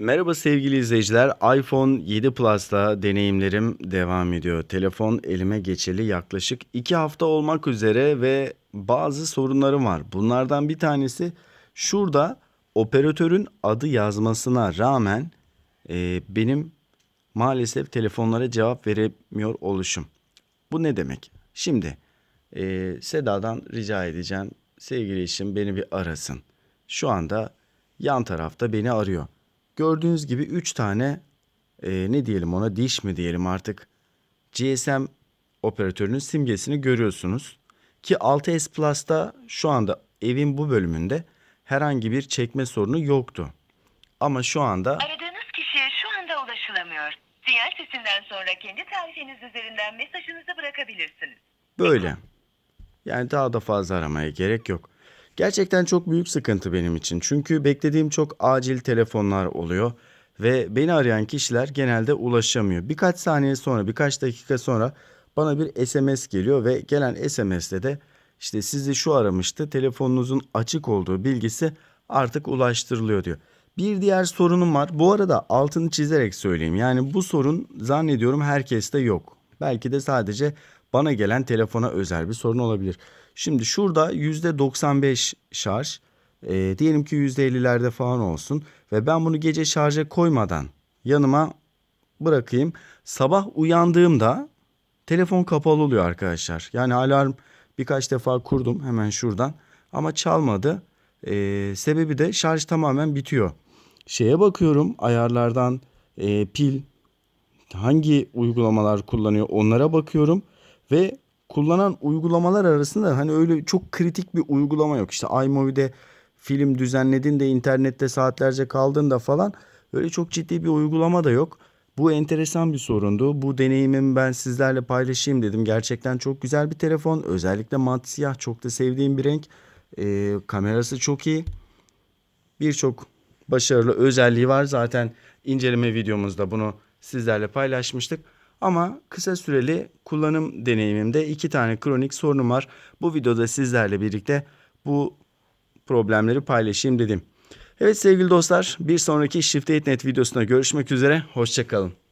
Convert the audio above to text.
Merhaba sevgili izleyiciler. iPhone 7 Plus'ta deneyimlerim devam ediyor. Telefon elime geçeli yaklaşık 2 hafta olmak üzere ve bazı sorunlarım var. Bunlardan bir tanesi şurada operatörün adı yazmasına rağmen e, benim maalesef telefonlara cevap veremiyor oluşum. Bu ne demek? Şimdi e, Seda'dan rica edeceğim. Sevgili eşim beni bir arasın. Şu anda yan tarafta beni arıyor. Gördüğünüz gibi 3 tane e, ne diyelim ona diş mi diyelim artık GSM operatörünün simgesini görüyorsunuz. Ki 6S Plus'ta şu anda evin bu bölümünde herhangi bir çekme sorunu yoktu. Ama şu anda Aradığınız kişiye şu anda ulaşılamıyor. Sinyal sesinden sonra kendi tarifiniz üzerinden mesajınızı bırakabilirsiniz. Böyle. Yani daha da fazla aramaya gerek yok. Gerçekten çok büyük sıkıntı benim için. Çünkü beklediğim çok acil telefonlar oluyor ve beni arayan kişiler genelde ulaşamıyor. Birkaç saniye sonra, birkaç dakika sonra bana bir SMS geliyor ve gelen SMS'te de işte sizi şu aramıştı, telefonunuzun açık olduğu bilgisi artık ulaştırılıyor diyor. Bir diğer sorunum var. Bu arada altını çizerek söyleyeyim. Yani bu sorun zannediyorum herkeste yok. Belki de sadece bana gelen telefona özel bir sorun olabilir. Şimdi şurada %95 şarj. e, diyelim ki %50'lerde falan olsun. Ve ben bunu gece şarja koymadan yanıma bırakayım. Sabah uyandığımda telefon kapalı oluyor arkadaşlar. Yani alarm birkaç defa kurdum hemen şuradan. Ama çalmadı. E, sebebi de şarj tamamen bitiyor. Şeye bakıyorum ayarlardan e, pil hangi uygulamalar kullanıyor onlara bakıyorum ve kullanan uygulamalar arasında hani öyle çok kritik bir uygulama yok. İşte iMovie'de film düzenledin de internette saatlerce kaldın da falan öyle çok ciddi bir uygulama da yok. Bu enteresan bir sorundu. Bu deneyimimi ben sizlerle paylaşayım dedim. Gerçekten çok güzel bir telefon. Özellikle mat siyah çok da sevdiğim bir renk. Ee, kamerası çok iyi birçok başarılı özelliği var. Zaten inceleme videomuzda bunu sizlerle paylaşmıştık. Ama kısa süreli kullanım deneyimimde iki tane kronik sorunum var. Bu videoda sizlerle birlikte bu problemleri paylaşayım dedim. Evet sevgili dostlar bir sonraki Shift 8 Net videosunda görüşmek üzere. Hoşçakalın.